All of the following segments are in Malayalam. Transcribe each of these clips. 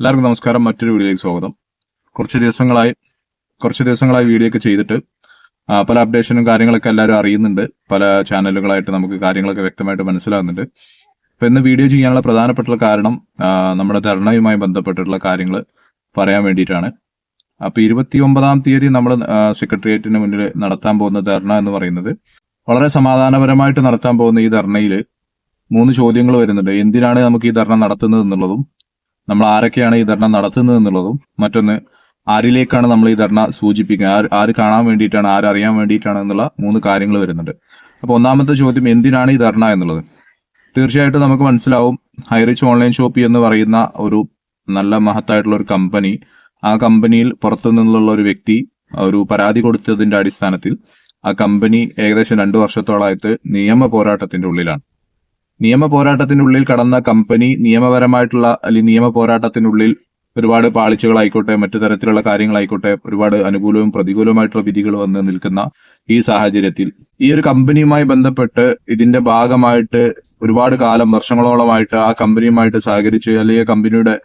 എല്ലാവർക്കും നമസ്കാരം. മറ്റൊരു വീഡിയോയിലേക്ക് സ്വാഗതം. കുറച്ച് ദിവസങ്ങളായി കുറച്ച് ദിവസങ്ങളായി വീഡിയോ ഒക്കെ ചെയ്തിട്ട് പല അപ്ഡേഷനും കാര്യങ്ങളൊക്കെ എല്ലാവരും അറിയുന്നുണ്ട്. പല ചാനലുകളായിട്ട് നമുക്ക് കാര്യങ്ങളൊക്കെ വ്യക്തമായിട്ട് മനസ്സിലാകുന്നുണ്ട് അപ്പോൾ ഇന്ന് വീഡിയോ ചെയ്യാനുള്ള പ്രധാനപ്പെട്ടുള്ള കാരണം നമ്മുടെ ധർണയുമായി ബന്ധപ്പെട്ടിട്ടുള്ള കാര്യങ്ങൾ പറയാൻ വേണ്ടിയിട്ടാണ്. അപ്പോൾ ഇരുപത്തി ഒമ്പതാം തീയതി നമ്മൾ സെക്രട്ടേറിയറ്റിന് മുന്നിൽ നടത്താൻ പോകുന്ന ധർണ എന്ന് പറയുന്നത് വളരെ സമാധാനപരമായിട്ട് നടത്താൻ പോകുന്ന ഈ ധർണയിൽ മൂന്ന് ചോദ്യങ്ങൾ വരുന്നുണ്ട്. എന്തിനാണ് നമുക്ക് ഈ ധർണ നടത്തുന്നത് എന്നുള്ളതും നമ്മൾ ആരൊക്കെയാണ് ഈ ധർണ നടത്തുന്നത് എന്നുള്ളതും മറ്റൊന്ന് ആരിലേക്കാണ് നമ്മൾ ഈ ധർണ സൂചിപ്പിക്കുന്നത്? ആര് ആര് കാണാൻ വേണ്ടിയിട്ടാണ് ആരറിയാൻ വേണ്ടിയിട്ടാണ് എന്നുള്ള മൂന്ന് കാര്യങ്ങൾ വരുന്നുണ്ട്. അപ്പോൾ ഒന്നാമത്തെ ചോദ്യം എന്തിനാണ് ഈ ധർണ എന്നുള്ളത്? തീർച്ചയായിട്ടും നമുക്ക് മനസ്സിലാവും ഹൈറിച്ച് ഓൺലൈൻ ഷോപ്പി എന്ന് പറയുന്ന ഒരു നല്ല മഹത്തായിട്ടുള്ള ഒരു കമ്പനി ആ കമ്പനിയിൽ പുറത്തു നിന്നുള്ള ഒരു വ്യക്തി ഒരു പരാതി കൊടുത്തതിന്റെ അടിസ്ഥാനത്തിൽ ആ കമ്പനി ഏകദേശം രണ്ടു വർഷത്തോളമായിട്ട് നിയമ പോരാട്ടത്തിന്റെ ഉള്ളിലാണ്. നിയമ പോരാട്ടത്തിനുള്ളിൽ കടന്ന കമ്പനി നിയമപരമായിട്ടുള്ള അല്ലെങ്കിൽ നിയമ പോരാട്ടത്തിനുള്ളിൽ ഒരുപാട് പാളിച്ചകളായിക്കോട്ടെ മറ്റു തരത്തിലുള്ള കാര്യങ്ങളായിക്കോട്ടെ ഒരുപാട് അനുകൂലവും പ്രതികൂലവുമായിട്ടുള്ള വിധികൾ വന്ന് നിൽക്കുന്ന ഈ സാഹചര്യത്തിൽ ഈ ഒരു കമ്പനിയുമായി ബന്ധപ്പെട്ട് ഇതിന്റെ ഭാഗമായിട്ട് ഒരുപാട് കാലം വർഷങ്ങളോളമായിട്ട് ആ കമ്പനിയുമായിട്ട് സഹകരിച്ച് അല്ലെങ്കിൽ കമ്പനിയുടെ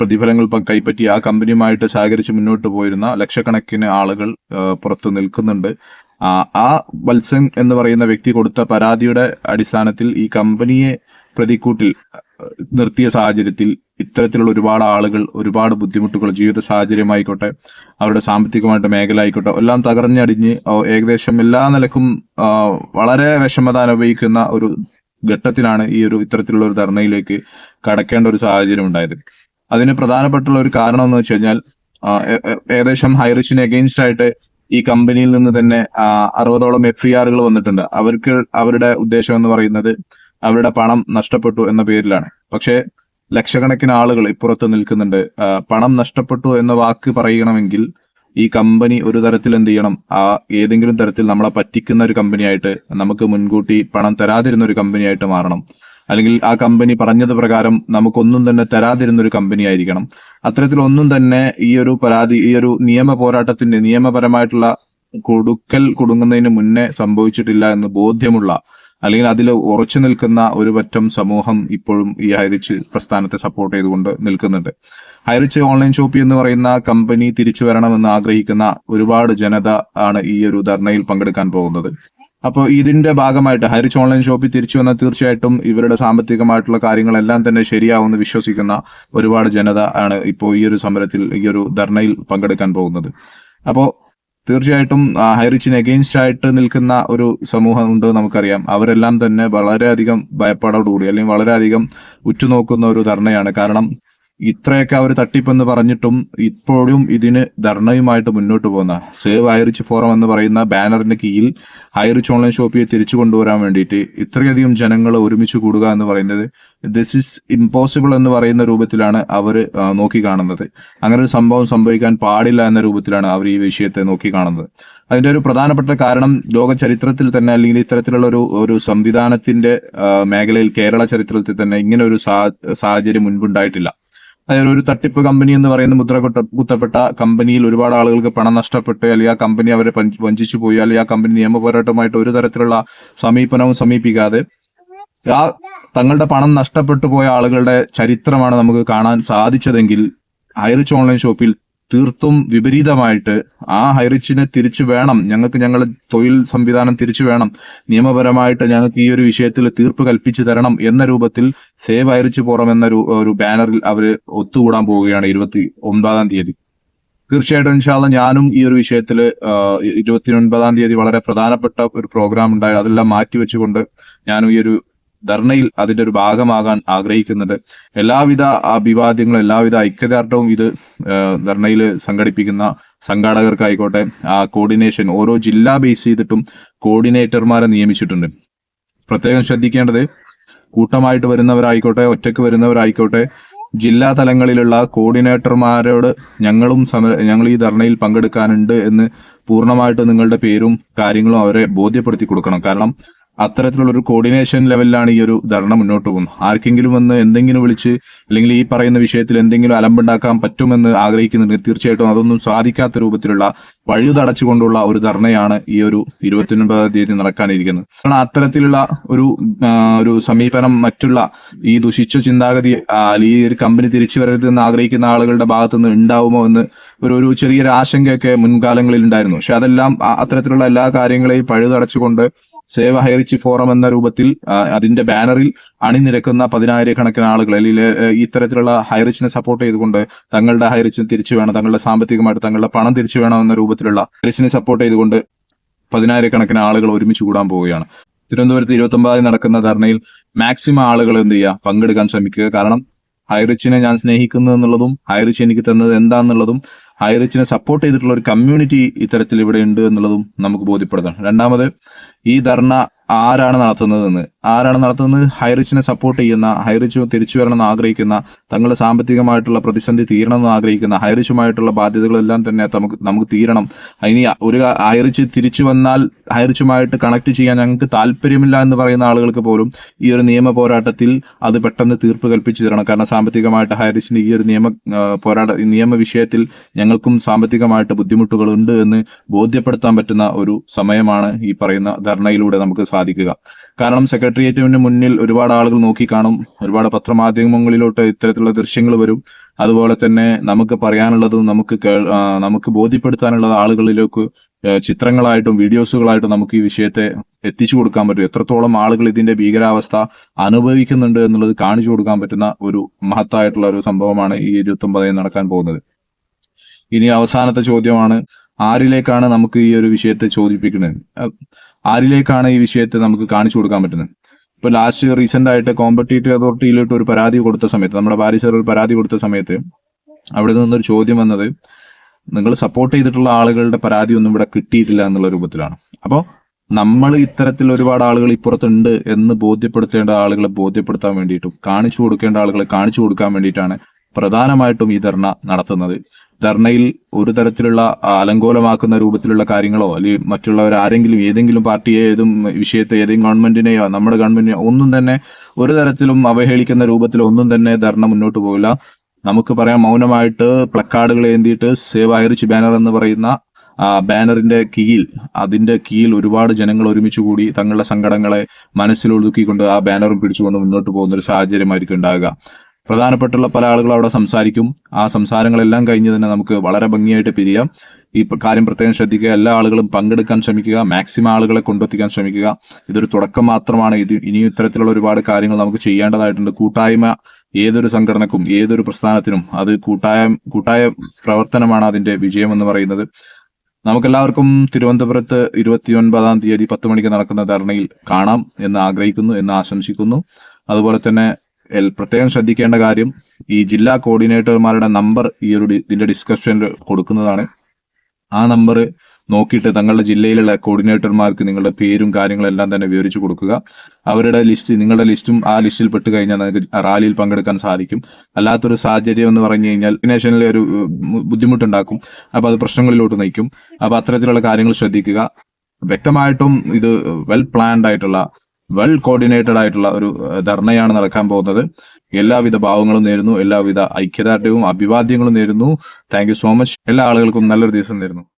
പ്രതിഫലങ്ങൾ കൈപ്പറ്റി ആ കമ്പനിയുമായിട്ട് സഹകരിച്ച് മുന്നോട്ട് പോയിരുന്ന ലക്ഷക്കണക്കിന് ആളുകൾ പുറത്ത് നിൽക്കുന്നുണ്ട്. ആ, വത്സൻ എന്ന് പറയുന്ന വ്യക്തി കൊടുത്ത പരാതിയുടെ അടിസ്ഥാനത്തിൽ ഈ കമ്പനിയെ പ്രതിക്കൂട്ടിൽ നിർത്തിയ സാഹചര്യത്തിൽ ഇത്തരത്തിലുള്ള ഒരുപാട് ആളുകൾ ഒരുപാട് ബുദ്ധിമുട്ടുകൾ ജീവിത സാഹചര്യമായിക്കോട്ടെ അവരുടെ സാമ്പത്തികമായിട്ട് മേഖല ആയിക്കോട്ടെ എല്ലാം തകർന്നടിഞ്ഞ് ഏകദേശം എല്ലാ നിലക്കും വളരെ വിഷമത അനുഭവിക്കുന്ന ഒരു ഘട്ടത്തിലാണ് ഈ ഒരു ഇത്തരത്തിലുള്ള ഒരു ധർണയിലേക്ക് കടക്കേണ്ട ഒരു സാഹചര്യം ഉണ്ടായത്. അതിന് പ്രധാനപ്പെട്ടുള്ള ഒരു കാരണം എന്ന് വെച്ച് കഴിഞ്ഞാൽ ഏകദേശം ഹൈറിച്ചിന് എഗെയിൻസ്റ്റ് ആയിട്ട് ഈ കമ്പനിയിൽ നിന്ന് തന്നെ അറുപതോളം എഫ് ഇ ആറുകൾ വന്നിട്ടുണ്ട്. അവർക്ക് അവരുടെ ഉദ്ദേശം എന്ന് പറയുന്നത് അവരുടെ പണം നഷ്ടപ്പെട്ടു എന്ന പേരിലാണ്. പക്ഷേ ലക്ഷക്കണക്കിന് ആളുകൾ ഇപ്പുറത്ത് നിൽക്കുന്നുണ്ട്. പണം നഷ്ടപ്പെട്ടു എന്ന വാക്ക് പറയണമെങ്കിൽ ഈ കമ്പനി ഒരു തരത്തിൽ എന്ത് ചെയ്യണം? ആ ഏതെങ്കിലും തരത്തിൽ നമ്മളെ പറ്റിക്കുന്ന ഒരു കമ്പനിയായിട്ട് നമുക്ക് മുൻകൂട്ടി പണം തരാതിരുന്ന ഒരു കമ്പനിയായിട്ട് മാറണം. അല്ലെങ്കിൽ ആ കമ്പനി പറഞ്ഞത് പ്രകാരം നമുക്കൊന്നും തന്നെ തരാതിരുന്ന ഒരു കമ്പനി ആയിരിക്കണം അത്തരത്തിലൊന്നും തന്നെ ഈ ഒരു പരാതി ഈ ഒരു നിയമ പോരാട്ടത്തിന്റെ നിയമപരമായിട്ടുള്ള കൊടുക്കൽ കൊടുങ്ങുന്നതിന് മുന്നേ സംഭവിച്ചിട്ടില്ല എന്ന് ബോധ്യമുള്ള അല്ലെങ്കിൽ അതിൽ ഉറച്ചു നിൽക്കുന്ന ഒരു പറ്റം സമൂഹം ഇപ്പോഴും ഈ ഹൈറിച്ച് പ്രസ്ഥാനത്തെ സപ്പോർട്ട് ചെയ്തുകൊണ്ട് നിൽക്കുന്നുണ്ട്. ഹൈറിച്ച് ഓൺലൈൻ ഷോപ്പി എന്ന് പറയുന്ന കമ്പനി തിരിച്ചു വരണമെന്ന് ആഗ്രഹിക്കുന്ന ഒരുപാട് ജനത ആണ് ഈ ഒരു ധർണയിൽ പങ്കെടുക്കാൻ പോകുന്നത്. അപ്പോൾ ഇതിന്റെ ഭാഗമായിട്ട് ഹരിച്ച് ഓൺലൈൻ ഷോപ്പിൽ തിരിച്ചു വന്നാൽ തീർച്ചയായിട്ടും ഇവരുടെ സാമ്പത്തികമായിട്ടുള്ള കാര്യങ്ങളെല്ലാം തന്നെ ശരിയാവുമെന്ന് വിശ്വസിക്കുന്ന ഒരുപാട് ജനത ആണ് ഇപ്പോൾ ഈ ഒരു സമരത്തിൽ ഈ ഒരു ധർണയിൽ പങ്കെടുക്കാൻ പോകുന്നത്. അപ്പോൾ തീർച്ചയായിട്ടും ഹൈറിച്ചിന് എഗെയിൻസ്റ്റ് ആയിട്ട് നിൽക്കുന്ന ഒരു സമൂഹം ഉണ്ട് നമുക്കറിയാം. അവരെല്ലാം തന്നെ വളരെയധികം ഭയപ്പാടോടുകൂടി അല്ലെങ്കിൽ വളരെയധികം ഉറ്റുനോക്കുന്ന ഒരു ധർണയാണ്. കാരണം ഇത്രയൊക്കെ അവർ തട്ടിപ്പെന്ന് പറഞ്ഞിട്ടും ഇപ്പോഴും ഇതിന് ധർണയുമായിട്ട് മുന്നോട്ട് പോകുന്ന സേവ് ഹൈറിച്ച് ഫോറം എന്ന് പറയുന്ന ബാനറിന്റെ കീഴിൽ ഹൈറിച്ച് ഓൺലൈൻ ഷോപ്പിയെ തിരിച്ചു കൊണ്ടുവരാൻ വേണ്ടിയിട്ട് ഇത്രയധികം ജനങ്ങൾ ഒരുമിച്ച് കൂടുക എന്ന് പറയുന്നത് ദിസ് ഇസ് ഇമ്പോസിബിൾ എന്ന് പറയുന്ന രൂപത്തിലാണ് അവർ നോക്കി കാണുന്നത് അങ്ങനെ ഒരു സംഭവം സംഭവിക്കാൻ പാടില്ല എന്ന രൂപത്തിലാണ് അവർ ഈ വിഷയത്തെ നോക്കി കാണുന്നത് അതിന്റെ ഒരു പ്രധാനപ്പെട്ട കാരണം ലോക ചരിത്രത്തിൽ തന്നെ അല്ലെങ്കിൽ ഇത്തരത്തിലുള്ള ഒരു ഒരു സംവിധാനത്തിന്റെ മേഖലയിൽ കേരള ചരിത്രത്തിൽ തന്നെ ഇങ്ങനെ ഒരു സാഹചര്യം മുൻപുണ്ടായിട്ടില്ല. അതായത് ഒരു തട്ടിപ്പ് കമ്പനി എന്ന് പറയുന്ന മുദ്ര കുത്ത- കുത്തപ്പെട്ട കമ്പനിയിൽ ഒരുപാട് ആളുകൾക്ക് പണം നഷ്ടപ്പെട്ട് അല്ലെങ്കിൽ ആ കമ്പനി അവരെ വഞ്ചിച്ചു പോയി അല്ലെങ്കിൽ ആ കമ്പനി നിയമ പോരാട്ടമായിട്ട് ഒരു തരത്തിലുള്ള സമീപനവും സമീപിക്കാതെ ആ തങ്ങളുടെ പണം നഷ്ടപ്പെട്ടു പോയ ആളുകളുടെ ചരിത്രമാണ് നമുക്ക് കാണാൻ സാധിച്ചതെങ്കിൽ ഹൈറിച്ച് ഓൺലൈൻ ഷോപ്പിൽ തീർത്തും വിപരീതമായിട്ട് ആ ഹൈറിച്ചിനെ തിരിച്ചു വേണം. ഞങ്ങൾക്ക് ഞങ്ങൾ തൊഴിൽ സംവിധാനം തിരിച്ചു വേണം. നിയമപരമായിട്ട് ഞങ്ങൾക്ക് ഈ ഒരു വിഷയത്തിൽ തീർപ്പ് കൽപ്പിച്ചു തരണം എന്ന രൂപത്തിൽ സേവ് ഹൈറിച്ച് ഫോറം എന്ന ഒരു ബാനറിൽ അവർ ഒത്തുകൂടാൻ പോവുകയാണ് ഇരുപത്തി ഒമ്പതാം തീയതി. തീർച്ചയായിട്ടും ഇൻഷാല്ല ഞാനും ഈ ഒരു വിഷയത്തിൽ ഇരുപത്തി ഒൻപതാം തീയതി വളരെ പ്രധാനപ്പെട്ട ഒരു പ്രോഗ്രാം ഉണ്ടായി. അതെല്ലാം മാറ്റിവെച്ചുകൊണ്ട് ഞാനും ഈ ഒരു ധർണയിൽ അതിന്റെ ഒരു ഭാഗമാകാൻ ആഗ്രഹിക്കുന്നുണ്ട് എല്ലാവിധ അഭിവാദ്യങ്ങളും എല്ലാവിധ ഐക്യദാർഢവും ഇത് ധർണയിൽ സംഘടിപ്പിക്കുന്ന സംഘാടകർക്കായിക്കോട്ടെ ആ കോർഡിനേഷൻ ഓരോ ജില്ലാ ബേസ് ചെയ്തിട്ടും കോർഡിനേറ്റർമാരെ നിയമിച്ചിട്ടുണ്ട്. പ്രത്യേകം ശ്രദ്ധിക്കേണ്ടത് കൂട്ടമായിട്ട് വരുന്നവരായിക്കോട്ടെ ഒറ്റയ്ക്ക് വരുന്നവരായിക്കോട്ടെ ജില്ലാ തലങ്ങളിലുള്ള കോർഡിനേറ്റർമാരോട് ഞങ്ങളും സമര ഞങ്ങൾ ഈ ധർണയിൽ പങ്കെടുക്കാനുണ്ട് എന്ന് പൂർണമായിട്ട് നിങ്ങളുടെ പേരും കാര്യങ്ങളും അവരെ ബോധ്യപ്പെടുത്തി കൊടുക്കണം. കാരണം അത്തരത്തിലുള്ള ഒരു കോർഡിനേഷൻ ലെവലിലാണ് ഈ ഒരു ധർണ മുന്നോട്ട് പോകുന്നത്. ആർക്കെങ്കിലും വന്ന് എന്തെങ്കിലും വിളിച്ച് അല്ലെങ്കിൽ ഈ പറയുന്ന വിഷയത്തിൽ എന്തെങ്കിലും അലമ്പുണ്ടാക്കാൻ പറ്റുമെന്ന് ആഗ്രഹിക്കുന്നുണ്ടെങ്കിൽ തീർച്ചയായിട്ടും അതൊന്നും സാധിക്കാത്ത രൂപത്തിലുള്ള വഴിതടച്ചുകൊണ്ടുള്ള ഒരു ധർണയാണ് ഈ ഒരു ഇരുപത്തിയൊൻപതാം തീയതി നടക്കാനിരിക്കുന്നത്. കാരണം അത്തരത്തിലുള്ള ഒരു ഒരു സമീപനം മറ്റുള്ള ഈ ദുഷിച്ച ചിന്താഗതി ഈ ഒരു കമ്പനി തിരിച്ചു വരരുത് എന്ന് ആഗ്രഹിക്കുന്ന ആളുകളുടെ ഭാഗത്തു നിന്ന് ഉണ്ടാവുമോ എന്ന് ഒരു ഒരു ചെറിയൊരു ആശങ്കയൊക്കെ മുൻകാലങ്ങളിൽ ഉണ്ടായിരുന്നു. പക്ഷെ അതെല്ലാം അത്തരത്തിലുള്ള എല്ലാ കാര്യങ്ങളെയും പഴുതടച്ചുകൊണ്ട് സേവ ഹൈറിച്ച് ഫോറം എന്ന രൂപത്തിൽ അതിന്റെ ബാനറിൽ അണിനിരക്കുന്ന പതിനായിരക്കണക്കിന് ആളുകൾ അല്ലെങ്കിൽ ഇത്തരത്തിലുള്ള ഹൈറിച്ചിനെ സപ്പോർട്ട് ചെയ്തുകൊണ്ട് തങ്ങളുടെ ഹൈറിച്ച് തിരിച്ചു വേണം തങ്ങളുടെ സാമ്പത്തികമായിട്ട് തങ്ങളുടെ പണം തിരിച്ചു വേണം എന്ന രൂപത്തിലുള്ള ഹൈറിച്ചിനെ സപ്പോർട്ട് ചെയ്തുകൊണ്ട് പതിനായിരക്കണക്കിന് ആളുകൾ ഒരുമിച്ച് കൂടാൻ പോവുകയാണ്. തിരുവനന്തപുരത്ത് ഇരുപത്തി ഒമ്പതിൽ നടക്കുന്ന ധർണയിൽ മാക്സിമം ആളുകൾ എന്ത് ചെയ്യുക? പങ്കെടുക്കാൻ ശ്രമിക്കുക. കാരണം ഹൈറിച്ചിനെ ഞാൻ സ്നേഹിക്കുന്നു എന്നുള്ളതും ഹൈറിച്ച് എനിക്ക് തന്നത് എന്താന്നുള്ളതും ഹൈറിച്ചിനെ സപ്പോർട്ട് ചെയ്തിട്ടുള്ള ഒരു കമ്മ്യൂണിറ്റി ഇത്തരത്തിൽ ഇവിടെ ഉണ്ട് എന്നുള്ളതും നമുക്ക് ബോധ്യപ്പെടുത്തണം രണ്ടാമത് ഈ ധർണ ആരാണ് നടത്തുന്നതെന്ന്? ആരാണ് നടത്തുന്നത്? ഹൈറിച്ചിനെ സപ്പോർട്ട് ചെയ്യുന്ന ഹൈറിച്ച് തിരിച്ചു വരണമെന്ന് ആഗ്രഹിക്കുന്ന തങ്ങളുടെ സാമ്പത്തികമായിട്ടുള്ള പ്രതിസന്ധി തീരണമെന്ന് ആഗ്രഹിക്കുന്ന ഹൈറിച്ചുമായിട്ടുള്ള ബാധ്യതകളെല്ലാം തന്നെ നമുക്ക് നമുക്ക് തീരണം. ഇനി ഒരു ഹൈറിച്ച് തിരിച്ചു വന്നാൽ ഹൈറിച്ചുമായിട്ട് കണക്ട് ചെയ്യാൻ ഞങ്ങൾക്ക് താല്പര്യമില്ല എന്ന് പറയുന്ന ആളുകൾക്ക് പോലും ഈ ഒരു നിയമ പോരാട്ടത്തിൽ അത് പെട്ടെന്ന് തീർപ്പ് കൽപ്പിച്ചു തരണം. കാരണം സാമ്പത്തികമായിട്ട് ഹൈറിച്ചിന്റെ ഈ ഒരു നിയമ പോരാട്ട നിയമ വിഷയത്തിൽ ഞങ്ങൾക്കും സാമ്പത്തികമായിട്ട് ബുദ്ധിമുട്ടുകളുണ്ട് എന്ന് ബോധ്യപ്പെടുത്താൻ പറ്റുന്ന ഒരു സമയമാണ് ഈ പറയുന്ന ധർണയിലൂടെ നമുക്ക് സാധിക്കുക കാരണം സെക്രട്ടേറിയറ്റിന് മുന്നിൽ ഒരുപാട് ആളുകൾ നോക്കി കാണും. ഒരുപാട് പത്രമാധ്യമങ്ങളിലോട്ട് ഇത്തരത്തിലുള്ള ദൃശ്യങ്ങൾ വരും. അതുപോലെ തന്നെ നമുക്ക് പറയാനുള്ളതും നമുക്ക് നമുക്ക് ബോധ്യപ്പെടുത്താനുള്ള ആളുകളിലേക്ക് ചിത്രങ്ങളായിട്ടും വീഡിയോസുകളായിട്ടും നമുക്ക് ഈ വിഷയത്തെ എത്തിച്ചു കൊടുക്കാൻ പറ്റും. എത്രത്തോളം ആളുകൾ ഇതിന്റെ ഭീകരാവസ്ഥ അനുഭവിക്കുന്നുണ്ട് എന്നുള്ളത് കാണിച്ചു കൊടുക്കാൻ പറ്റുന്ന ഒരു മഹത്തായിട്ടുള്ള ഒരു സംഭവമാണ് ഈ ഇരുപത്തി ഒമ്പതിൽ നടക്കാൻ പോകുന്നത്. ഇനി അവസാനത്തെ ചോദ്യമാണ് ആരിലേക്കാണ് നമുക്ക് ഈ ഒരു വിഷയത്തെ ചോദിപ്പിക്കുന്നത്? ആരിലേക്കാണ് ഈ വിഷയത്തെ നമുക്ക് കാണിച്ചു കൊടുക്കാൻ പറ്റുന്നത്? ഇപ്പൊ ലാസ്റ്റ് റീസെന്റ് ആയിട്ട് കോമ്പറ്റീറ്റീവ് അതോറിറ്റിയിലോട്ട് ഒരു പരാതി കൊടുത്ത സമയത്ത് നമ്മുടെ ബാരിസറിൽ പരാതി കൊടുത്ത സമയത്ത് അവിടെ നിന്നൊരു ചോദ്യം വന്നത് നിങ്ങൾ സപ്പോർട്ട് ചെയ്തിട്ടുള്ള ആളുകളുടെ പരാതി ഒന്നും ഇവിടെ കിട്ടിയിട്ടില്ല എന്നുള്ള രൂപത്തിലാണ്. അപ്പോൾ നമ്മൾ ഇത്തരത്തിൽ ഒരുപാട് ആളുകൾ ഇപ്പുറത്തുണ്ട് എന്ന് ബോധ്യപ്പെടുത്തേണ്ട ആളുകളെ ബോധ്യപ്പെടുത്താൻ വേണ്ടിയിട്ടും കാണിച്ചു കൊടുക്കേണ്ട ആളുകളെ കാണിച്ചു കൊടുക്കാൻ വേണ്ടിയിട്ടാണ് പ്രധാനമായിട്ടും ഈ ധർണ നടത്തുന്നത്. ധർണയിൽ ഒരു തരത്തിലുള്ള അലങ്കോലമാക്കുന്ന രൂപത്തിലുള്ള കാര്യങ്ങളോ അല്ലെങ്കിൽ മറ്റുള്ളവർ ആരെങ്കിലും ഏതെങ്കിലും പാർട്ടിയെ ഏതും വിഷയത്തെ ഏതെങ്കിലും ഗവൺമെന്റിനെയോ നമ്മുടെ ഗവൺമെന്റിനെയോ ഒന്നും തന്നെ ഒരു തരത്തിലും അവഹേളിക്കുന്ന രൂപത്തിൽ ഒന്നും തന്നെ ധർണ മുന്നോട്ട് പോകില്ല. നമുക്ക് പറയാം മൗനമായിട്ട് പ്ലക്കാർഡുകൾ ഏന്തിയിട്ട് സേവ് ഐറിച്ച് ബാനർ എന്ന് പറയുന്ന ബാനറിന്റെ കീഴിൽ അതിന്റെ കീഴിൽ ഒരുപാട് ജനങ്ങൾ ഒരുമിച്ച് കൂടി തങ്ങളുടെ സങ്കടങ്ങളെ മനസ്സിലൊതുക്കിക്കൊണ്ട് ആ ബാനറും പിടിച്ചുകൊണ്ട് മുന്നോട്ട് പോകുന്ന ഒരു സാഹചര്യമായിരിക്കും ഉണ്ടാകുക പ്രധാനപ്പെട്ടുള്ള പല ആളുകൾ അവിടെ സംസാരിക്കും. ആ സംസാരങ്ങളെല്ലാം കഴിഞ്ഞ് തന്നെ നമുക്ക് വളരെ ഭംഗിയായിട്ട് പിരിയാം. ഈ കാര്യം പ്രത്യേകം ശ്രദ്ധിക്കുക. എല്ലാ ആളുകളും പങ്കെടുക്കാൻ ശ്രമിക്കുക. മാക്സിമം ആളുകളെ കൊണ്ടെത്തിക്കാൻ ശ്രമിക്കുക. ഇതൊരു തുടക്കം മാത്രമാണ്. ഇത് ഇനിയും ഇത്തരത്തിലുള്ള ഒരുപാട് കാര്യങ്ങൾ നമുക്ക് ചെയ്യേണ്ടതായിട്ടുണ്ട്. കൂട്ടായ്മ ഏതൊരു സംഘടനക്കും ഏതൊരു പ്രസ്ഥാനത്തിനും അത് കൂട്ടായ കൂട്ടായ പ്രവർത്തനമാണ് അതിന്റെ വിജയം എന്ന് പറയുന്നത്. നമുക്കെല്ലാവർക്കും തിരുവനന്തപുരത്ത് ഇരുപത്തിയൊൻപതാം തീയതി പത്ത് മണിക്ക് നടക്കുന്ന ധർണയിൽ കാണാം എന്ന് ആഗ്രഹിക്കുന്നു എന്ന് ആശംസിക്കുന്നു. അതുപോലെ തന്നെ പ്രത്യേകം ശ്രദ്ധിക്കേണ്ട കാര്യം ഈ ജില്ലാ കോർഡിനേറ്റർമാരുടെ നമ്പർ ഈ ഒരു ഇതിന്റെ ഡിസ്കഷനിൽ കൊടുക്കുന്നതാണ്. ആ നമ്പർ നോക്കിയിട്ട് തങ്ങളുടെ ജില്ലയിലുള്ള കോർഡിനേറ്റർമാർക്ക് നിങ്ങളുടെ പേരും കാര്യങ്ങളെല്ലാം തന്നെ വിവരിച്ചു കൊടുക്കുക. അവരുടെ ലിസ്റ്റ് നിങ്ങളുടെ ലിസ്റ്റും ആ ലിസ്റ്റിൽ പെട്ട് കഴിഞ്ഞാൽ നിങ്ങൾക്ക് റാലിയിൽ പങ്കെടുക്കാൻ സാധിക്കും. അല്ലാത്തൊരു സാഹചര്യം എന്ന് പറഞ്ഞു കഴിഞ്ഞാൽ നാഷനിൽ ഒരു ബുദ്ധിമുട്ടുണ്ടാക്കും. അപ്പൊ അത് പ്രശ്നങ്ങളിലോട്ട് നയിക്കും. അപ്പൊ അത്തരത്തിലുള്ള കാര്യങ്ങൾ ശ്രദ്ധിക്കുക. വ്യക്തമായിട്ടും ഇത് വെൽ പ്ലാൻഡ് ആയിട്ടുള്ള വെൽ കോർഡിനേറ്റഡ് ആയിട്ടുള്ള ഒരു ധർണയാണ് നടക്കാൻ പോകുന്നത്. എല്ലാവിധ ഭാവങ്ങളും നേരുന്നു എല്ലാവിധ ഐക്യദാർഢ്യവും അഭിവാദ്യങ്ങളും നേരുന്നു. താങ്ക് സോ മച്ച് എല്ലാ ആളുകൾക്കും നല്ലൊരു ദിവസം നേരുന്നു.